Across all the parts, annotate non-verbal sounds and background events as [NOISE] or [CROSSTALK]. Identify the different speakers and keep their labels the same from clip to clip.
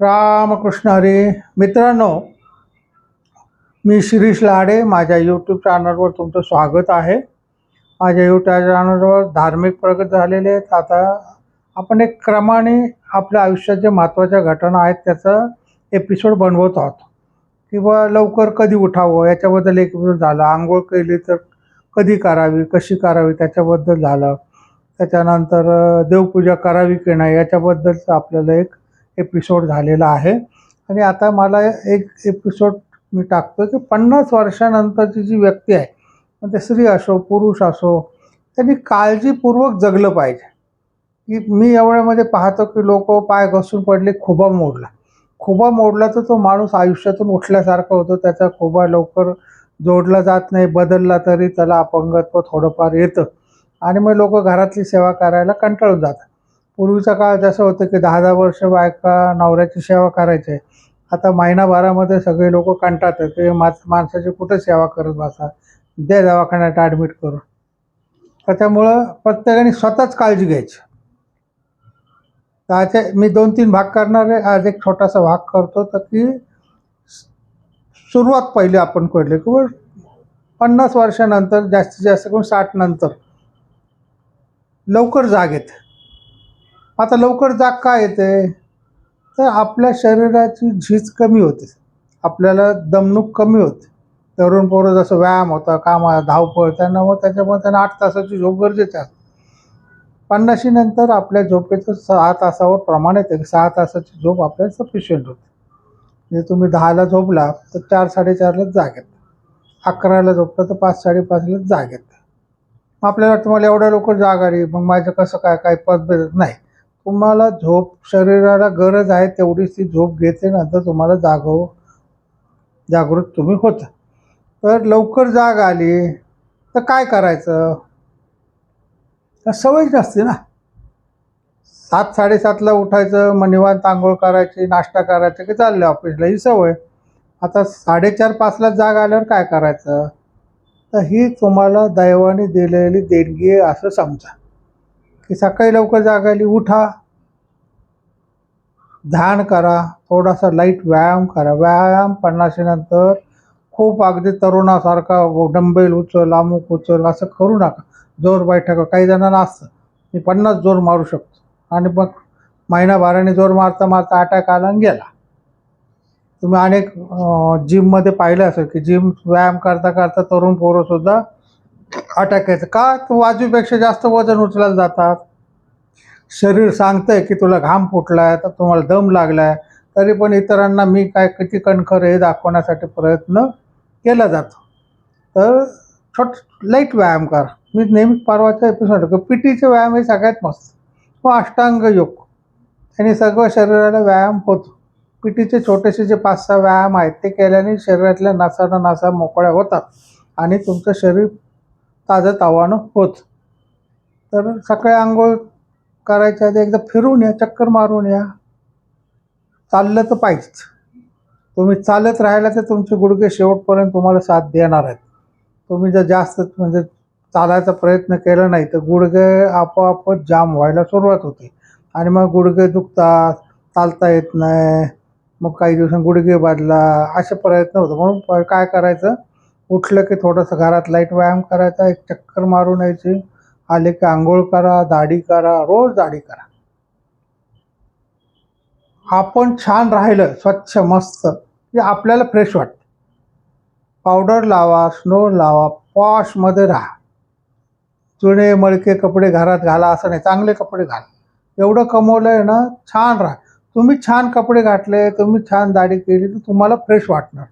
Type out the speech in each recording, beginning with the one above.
Speaker 1: रामकृष्ण हरी. मित्रांनो मी शिरीष लाडे. माझ्या यूट्यूब चॅनलवर तुमचं स्वागत आहे. माझ्या यूट्यूब चॅनलवर धार्मिक प्रगत झालेले आहेत. आता आपण एक क्रमाने आपल्या आयुष्यात जे महत्त्वाच्या घटना आहेत त्याचा एपिसोड बनवत आहोत. किंवा लवकर कधी उठावं याच्याबद्दल एक झालं झाला. आंघोळ केली तर कधी करावी कशी करावी त्याच्याबद्दल झालं. त्याच्यानंतर देवपूजा करावी की नाही याच्याबद्दलचं आपल्याला एक एपिसोड झालेला आहे. आणि आता मला एक एपिसोड मी टाकतो की पन्नास वर्षानंतरची जी व्यक्ती आहे मग ते स्त्री असो पुरुष असो त्यांनी काळजीपूर्वक जगलं पाहिजे. की मी एवढ्यामध्ये पाहतो की लोक पाय घसून पडले खुबा मोडला. खुबा मोडला तर तो माणूस आयुष्यातून उठल्यासारखा होतो त्याचा खुबा लवकर जोडला जात नाही बदलला तरी त्याला अपंगत्व थोडंफार येतं. आणि मग लोक घरातली सेवा करायला कंटाळून जातात. पूर्वीचा काळ जसं होतं की दहा दहा वर्ष बायका नवऱ्याची सेवा करायचे. आता महिनाभरामध्ये सगळे लोक कंटाळतात की मा माणसाची कुठं सेवा करत बसा? द्या दवाखान्यात ॲडमिट करून. त्याच्यामुळं प्रत्येकाने स्वतःच काळजी घ्यायची. त्याचे मी दोन तीन भाग करणार आहे. आज एक छोटासा भाग करतो तर की सुरुवात पहिली आपण करली किंवा पन्नास वर्षानंतर जास्तीत जास्त करून साठ नंतर लवकर जाग येते. आता लवकर जाग का येते? तर आपल्या शरीराची झीज कमी होते. आपल्याला दमणूक कमी होते. तरुण पोरं जसं व्यायाम होता कामा धावपळ त्यांना मग त्याच्यामुळे त्यांना आठ तासाची झोप गरजेची असते. पन्नाशीनंतर आपल्या झोपेचं सहा तासावर प्रमाण येते. सहा तासाची झोप आपल्याला सफिशियंट होते. म्हणजे तुम्ही दहाला झोपला तर चार साडेचारलाच जाग येते. अकराला झोपलं तर पाच साडेपाचलाच जाग येते. मग आपल्याला वाटतं मला एवढ्या लवकर जाग आली मग माझं कसं काय काय पद नाही. तुम्हाला झोप शरीराला गरज आहे तेवढीच ती झोप घेते नंतर तुम्हाला जागव जागृत तुम्ही होता. तर लवकर जाग आली तर काय करायचं? तर सवयच नसते ना. सात साडेसातला उठायचं मग निवांत आंघोळ करायची नाश्ता करायचा की चाललं ऑफिसला ही सवय. आता साडेचार पाचला जाग आल्यावर काय करायचं? तर ही तुम्हाला दैवाने दिलेली देणगी आहे असं समजा. की सकाळी लवकर जागायली उठा. ध्यान करा थोडासा लाइट व्यायाम करा. व्यायाम पन्नाशीनंतर खूप अगदी तरुणासारखा डंबेल उचल अमुक उचल असं करू नका. जोर बैठका. काही जणांना असतं. मी पन्नास जोर मारू शकतो. आणि मग महिनाभराने जोर मारता मारता अटॅक आला आणि गेला. तुम्ही अनेक जिममध्ये पाहिलं असेल की जिम व्यायाम करता करता तरुण पोरंसुद्धा अटॅक यायचं का? तू वाजूपेक्षा जास्त वजन उचलायला जातात. शरीर सांगतंय की तुला घाम फुटलाय तर तुम्हाला दम लागलाय. तरी पण इतरांना मी काय किती कणखर हे दाखवण्यासाठी प्रयत्न केला जातो. तर छोट लाइट व्यायाम करा. मी नेहमी परवाच्या एपिसोड पी टीचे व्यायाम हे सगळ्यात मस्त. व अष्टांग योग. त्याने सगळं शरीराला व्यायाम होतो. पी टीचे छोटेसे जे पाच सहा व्यायाम आहेत ते केल्याने शरीरातल्या नासाना नासा मोकळ्या होतात. आणि तुमचं शरीर ताजं होत होतं. तर सकाळी आंघोळ करायच्या आधी एकदा फिरून या चक्कर मारून या. चाललं तर पाहिजेच. तुम्ही चालत राहिला तर तुमचे गुडघे शेवटपर्यंत तुम्हाला साथ देणार आहेत. तुम्ही जर जास्त म्हणजे चालायचा प्रयत्न केला नाही तर गुडघे आपोआपच जाम व्हायला सुरुवात होते. आणि मग गुडघे दुखतात चालता येत नाही. मग काही दिवसांनी गुडघे बाजला असे प्रयत्न होतो म्हणून प- काय करायचं? उठलं की थोडंसं घरात लाइट व्यायाम करायचा एक चक्कर मारून यायची आले की आंघोळ करा दाढी करा रोज दाढी करा. आपण छान राहिलं स्वच्छ मस्त की आपल्याला फ्रेश वाटतं. पावडर लावा स्नो लावा पॉशमध्ये राहा. जुने मळके कपडे घरात घाला असं नाही चांगले कपडे घाला. एवढं कमवलं आहे ना छान राहा. तुम्ही छान कपडे घातले तुम्ही छान दाढी केली तर तुम्हाला फ्रेश वाटणार.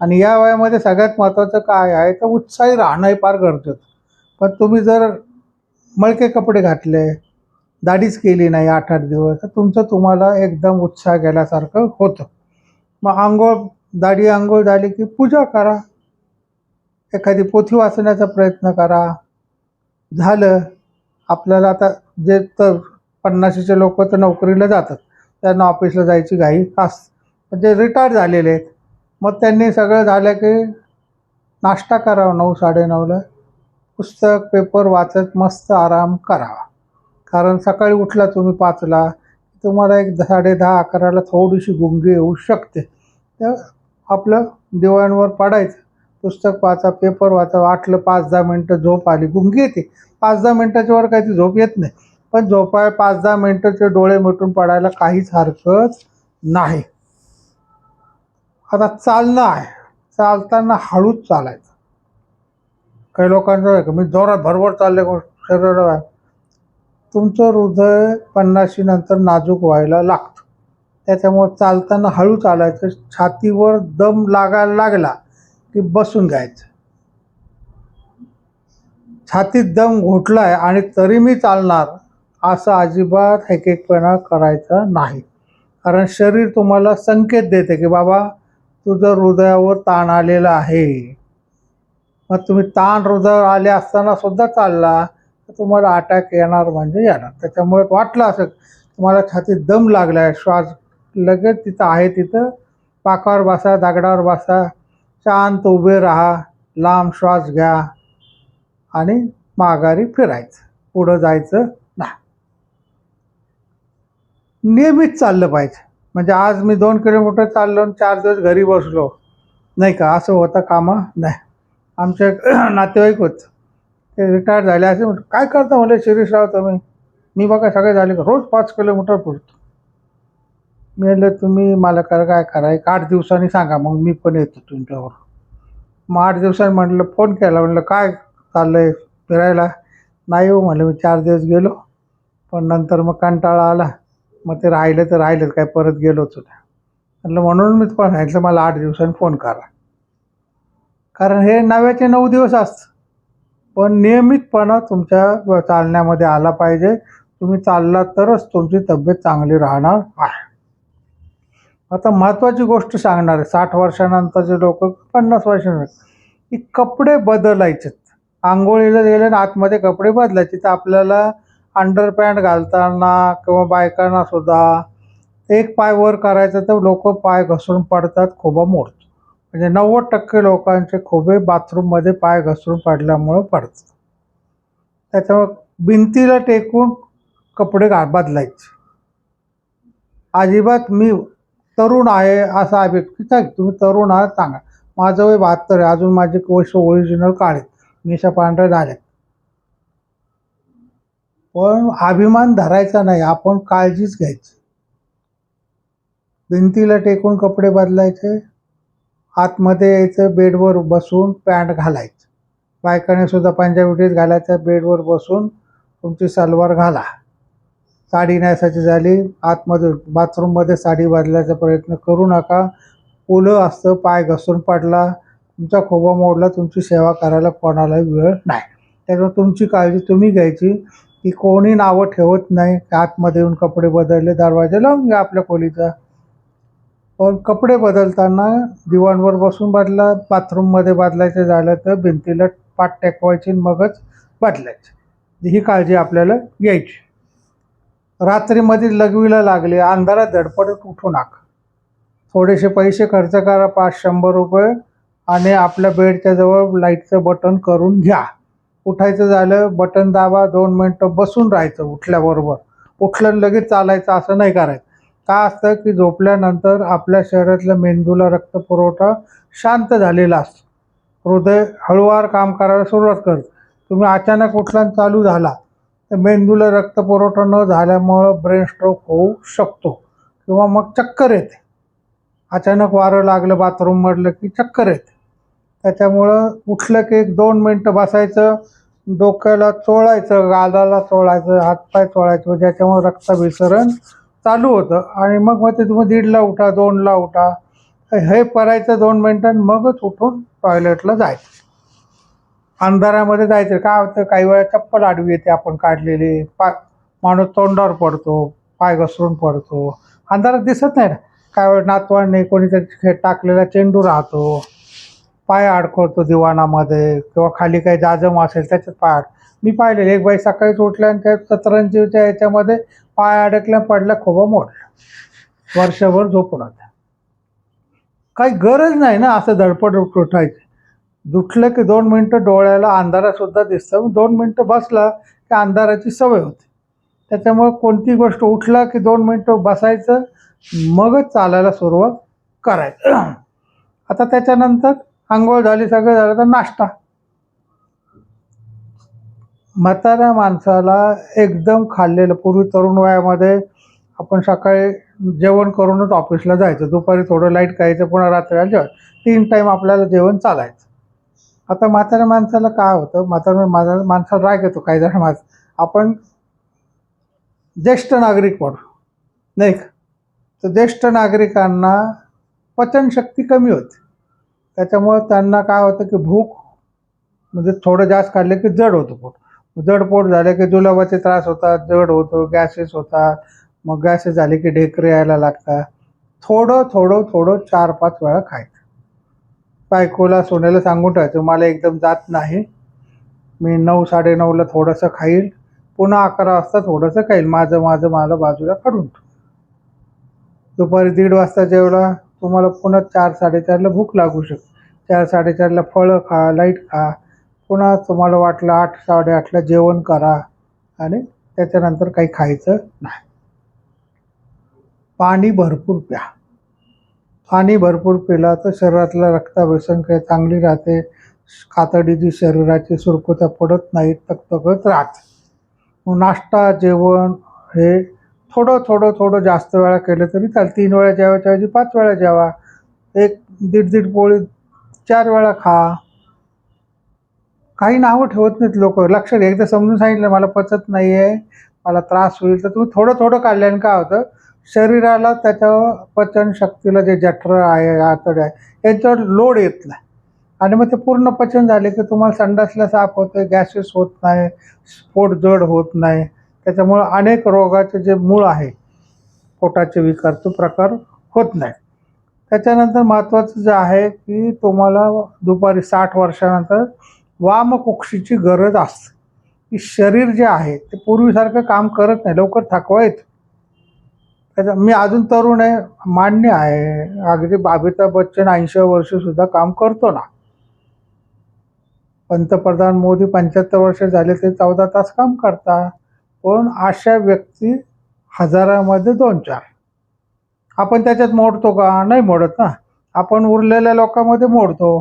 Speaker 1: आणि या वयामध्ये सगळ्यात महत्त्वाचं काय आहे तर उत्साही राहणं हे फार गरजेचं. पण तुम्ही जर मळके कपडे घातले दाढीच केली नाही आठ आठ दिवस तर तुमचं तुम्हाला एकदम उत्साह गेल्यासारखं होतं. मग आंघोळ दाढी आंघोळ झाली की पूजा करा. एखादी पोथी वाचण्याचा प्रयत्न करा. झालं आपल्याला आता जे तर पन्नाशीचे लोक तर नोकरीला जातात. त्यांना ऑफिसला जायची घाई असते जे रिटायर झालेले आहेत मग त्यांनी सगळं झालं की नाश्ता करावा नऊ साडेनऊला. पुस्तक पेपर वाचत मस्त आराम करावा. कारण सकाळी उठला तुम्ही पाचला तुम्हाला एक साडे दहा अकराला थोडीशी गुंगी येऊ शकते. तर आपलं दिवाणवर पडायचं. पुस्तक वाचा पेपर वाचा वाटलं पाच दहा मिनटं झोप आली गुंगी येते. पाच दहा मिनटाच्या वर काही झोप येत नाही. पण झोपाय पाच दहा मिनटाचे डोळे मिटून पडायला काहीच हरकत नाही. आता चालणं आहे. चालताना हळूच चालायचं. काही लोकांचं आहे का? मी जोरात भरभर चालले शरीर तुमचं हृदय पन्नाशी नंतर नाजूक व्हायला लागतं. त्याच्यामुळं चालताना हळू चालायचं. छातीवर दम लागायला लागला की बसून घ्यायचं. छातीत दम घोटलाय आणि तरी मी चालणार असं अजिबात हेकेकपणा करायचा नाही. कारण शरीर तुम्हाला संकेत देते की बाबा तुझं हृदयावर ताण आलेला आहे. मग तुम्ही ताण हृदयावर आले असताना सुद्धा चालला तर तुम्हाला अटॅक येणार म्हणजे येणार. त्याच्यामुळे वाटलं असं तुम्हाला छातीत दम लागला आहे श्वास लगेच तिथं आहे तिथं. पाकावर बसा दगडावर बसा. शांत उभे राहा. लांब श्वास घ्या. आणि माघारी फिरायचं. पुढं जायचं नाही. नियमित चाललं पाहिजे. म्हणजे आज मी दोन किलोमीटर चाललो आणि चार दिवस घरी बसलो. नाही का? असं होतं कामं? नाही. आमचे [CLEARS THROAT] नातेवाईक होत. ते रिटायर झाले. असे म्हटलं काय करता? म्हणले शिरीषराव तुम्ही. मी बघा सगळे झाले का? रोज पाच किलोमीटर पुरतो मी म्हटलं तुम्ही मला करा काय करा? एक आठ दिवसांनी सांगा मग मी पण येतो तुमच्यावर मग आठ दिवसांनी म्हटलं फोन केला. म्हटलं काय चाललं आहे फिरायला? नाही हो म्हटलं मी चार दिवस गेलो. पण नंतर मग कंटाळा आला. मग ते राहिलं तर राहिलं काय परत गेलोच नाही. म्हटलं म्हणून मी पण सांगितलं मला आठ दिवसांनी फोन करा. कारण हे नव्याचे नऊ दिवस असतं. पण नियमितपणा तुमच्या चालण्यामध्ये आला पाहिजे. तुम्ही चालला तरच तुमची तब्येत चांगली राहणार आहे. आता महत्त्वाची गोष्ट सांगणार आहे. साठ वर्षानंतरचे लोक पन्नास वर्षानंतर. की कपडे बदलायचेत. आंघोळीला गेले ना आतमध्ये कपडे बदलायचे. तर आपल्याला अंडरपॅन्ट घालताना किंवा बायकांना सुद्धा एक पाय वर करायचं तर लोक पाय घसरून पडतात खोबा मोडतो म्हणजे नव्वद टक्के लोकांचे खोबे बाथरूममध्ये पाय घसरून पडल्यामुळं पडतात. त्याच्यामुळे भिंतीला टेकून कपडे घा बदलायचे. अजिबात मी तरुण आहे असा व्यक्ती काय तुम्ही तरुण आहात सांगा. माझं वय बहात्तर आहे अजून माझे कोश ओरिजिनल काढेत मिशा पांढरे झाल्यात पण अभिमान धरायचा नाही आपण काळजीच घ्यायची. भिंतीला टेकून कपडे बदलायचे आतमध्ये यायचं बेडवर बसून पॅन्ट घालायचं. बायकाने सुद्धा पंजाबीटीच घालायचं बेडवर बसून तुमची सलवार घाला. साडी नेसायची झाली आतमध्ये बाथरूममध्ये साडी बदलायचा प्रयत्न करू नका. ओलं असतं पाय घसरून पडला तुमचा खोबा मोडला तुमची सेवा करायला कोणालाही वेळ नाही. त्याच्यामुळे तुमची काळजी तुम्ही घ्यायची. की कोणी नावं ठेवत नाही. आतमध्ये येऊन कपडे बदलले दरवाजा लावून घ्या आपल्या खोलीचा. पण कपडे बदलताना दिवाणवर बसून बदला बाथरूममध्ये बदलायचं झालं तर भिंतीला पाठ टेकवायची आणि मगच बदलायचं. ही काळजी आपल्याला घ्यायची. रात्रीमध्ये लगवीला लागली अंधारात धडपडत उठू नका. थोडेसे पैसे खर्च करा पाच शंभर रुपये आणि आपल्या बेडच्या जवळ लाईटचं बटन करून घ्या. उठायचं झालं बटन दाबा दोन मिनटं बसून राहायचं उठल्याबरोबर. उठलं लगेच चालायचं असं नाही करायचं. का असतं की झोपल्यानंतर आपल्या शरीरातल्या मेंदूला रक्तपुरवठा शांत झालेला असतो. हृदय हळूवार काम करायला सुरुवात करतं. तुम्ही अचानक उठला चालू झाला तर मेंदूला रक्तपुरवठा न झाल्यामुळं ब्रेन स्ट्रोक होऊ शकतो किंवा मग चक्कर येते. अचानक वारं लागलं बाथरूममधलं की चक्कर येते. त्याच्यामुळं उठलं की एक दोन मिनटं बसायचं डोक्याला चोळायचं गालाला चोळायचं हातपाय चोळायचं ज्याच्यामुळे रक्ताभिसरण चालू होतं. आणि मग मग ते तुम्ही दीडला उठा दोनला उठा हे करायचं दोन मिनटं मगच उठून टॉयलेटला जायचं. अंधारामध्ये जायचं. काय होतं? काही वेळा चप्पल आडवी येते आपण काढलेली. पाय माणूस तोंडावर पडतो पाय घसरून पडतो. अंधारात दिसत नाही ना? काय वेळ नातवाने कोणीतरी खे टाकलेला चेंडू राहतो. पाय अडकवतो दिवाणामध्ये किंवा खाली काही जाजम असेल त्याच्यात पाय अड मी पाहिलेलं एक बाई सकाळीच उठल्या आणि त्या सतरंजीच्या याच्यामध्ये पाय अडकल्या पडल्या खोबा मोडला वर्षभर झोपून होत्या. काही गरज नाही ना असं धडपड उठायची. दुठलं की दोन मिनटं डोळ्याला अंधारासुद्धा दिसतं. दोन मिनटं बसला की अंधाराची सवय होते. त्याच्यामुळे कोणती गोष्ट उठला की दोन मिनटं बसायचं मगच चालायला सुरुवात करायचं. [CLEARS THROAT] आता त्याच्यानंतर आंघोळ झाली सगळं झालं तर नाश्ता. म्हाताऱ्या माणसाला एकदम खाल्लेलं पूर्वी तरुण वयामध्ये आपण सकाळी जेवण करूनच ऑफिसला जायचं. दुपारी थोडं लाइट खायचं पुन्हा रात्रीला जेवण. तीन टाईम आपल्याला जेवण चालायचं. आता म्हाताऱ्या माणसाला काय होतं? म्हाताऱ्या माझा माणसाला राग येतो काही जण माझ आपण ज्येष्ठ नागरिक म्हणून नाही का? तर ज्येष्ठ नागरिकांना पचनशक्ती कमी होते. त्याच्यामुळं त्यांना काय होतं की भूक म्हणजे थोडं जास्त काढलं की जड होतं पोट. जड पोट झालं की जुलाबाचे त्रास होतात जड होतो गॅसेस होतात मग गॅसेस झाले की ढेकरे यायला लागतात. थोडं थोडं थोडं चार पाच वेळा खायचं. बायकोला सोन्याला सांगून ठेवायचं मला एकदम जात नाही. मी नऊ साडेनऊला थोडंसं खाईल. पुन्हा अकरा वाजता थोडंसं खाईल. माझं माझं मला बाजूला काढून दुपारी दीड वाजता जेवला. तुम्हाला पुन्हा चार साडेचारला भूक लागू शकते. चार साडेचारला फळं खा लाइट खा. पुन्हा तुम्हाला वाटलं आठ साडेआठला जेवण करा. आणि त्याच्यानंतर काही खायचं नाही. पाणी भरपूर प्या. पाणी भरपूर पिला तर शरीरातलं रक्ताभिसंख्या चांगली राहते. कातडी जी शरीराची सुरकुत्या पडत नाहीत तकतकत राहते. नाश्ता जेवण हे थोडं थोडं थोडं जास्त वेळा केलं तरी चालेल. तीन वेळा जेवायच्या ऐवजी पाच वेळा जेवा. एक दीड दीड पोळी चार वेळा खा. काही नावं ठेवत नाहीत लोक. लक्ष एकदा समजून सांगितलं मला पचत नाही आहे मला त्रास होईल. तर तुम्ही थोडं थोडं काढल्याने काय होतं? शरीराला त्याच्या पचनशक्तीला जे जठरं आहे आतड आहे यांच्यावर लोड येत नाही. आणि मग ते पूर्ण पचन झाले की तुम्हाला संडासला साफ होतं गॅसेस होत नाही स्फोट जड होत नाही. त्याच्यामुळं अनेक रोगाचे जे मूळ आहे पोटाचे विकार तो प्रकार होत नाही. त्याच्यानंतर महत्त्वाचं जे आहे की तुम्हाला दुपारी साठ वर्षानंतर वामकुक्षीची गरज असते. की शरीर जे आहे ते पूर्वीसारखं काम करत नाही लवकर थकवा येतो. त्याच्या मी अजून तरुण आहे मान्य आहे. अगदी अमिताभ बच्चन ऐंशी वर्षसुद्धा काम करतो ना. पंतप्रधान मोदी पंच्याहत्तर वर्ष झाले ते चौदा तास काम करतात. पण अशा व्यक्ती हजारामध्ये दोन चार आपण त्याच्यात मोडतो का? नाही मोडत ना. आपण उरलेल्या लोकांमध्ये मोडतो.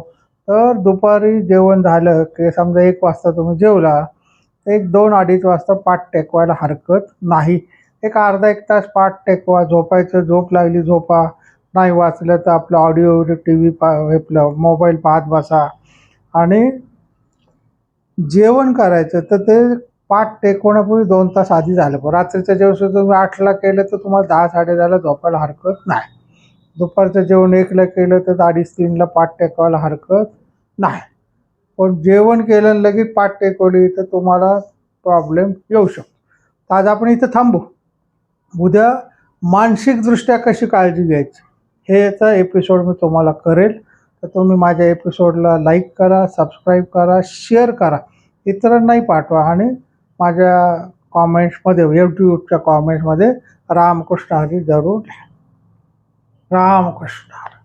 Speaker 1: तर दुपारी जेवण झालं की समजा एक वाजता तुम्ही जेवला एक दोन अडीच वाजता पाठ टेकवायला हरकत नाही. एक अर्धा एक तास पाठ टेकवा. झोपायचं झोप लागली झोपा. नाही वाचलं तर आपलं ऑडिओ टी व्ही पा आपलं मोबाईल पाहत बसा. आणि जेवण करायचं तर ते पाठ टेकवण्यापूर्वी दोन तास आधी झालं. पण रात्रीचं जेवण सुद्धा तुम्ही आठला केलं तर तुम्हाला दहा साडे दहाला झोपायला हरकत नाही. दुपारचं जेवण एकला केलं तर अडीच तीनला पाठ टेकवायला हरकत नाही. पण जेवण केलं लगेच पाठ टेकवली तर तुम्हाला प्रॉब्लेम येऊ शकतो. आज आपण इथं थांबू. उद्या मानसिकदृष्ट्या कशी काळजी घ्यायची? हे तर एपिसोड मी तुम्हाला करेल. तर तुम्ही माझ्या एपिसोडला लाईक करा सबस्क्राईब करा शेअर करा. इतरांनाही पाठवा आणि माझ्या कॉमेंट्समध्ये यूट्यूबच्या कॉमेंट्समध्ये रामकृष्ण हरी जरूर लिहा. रामकृष्ण हरी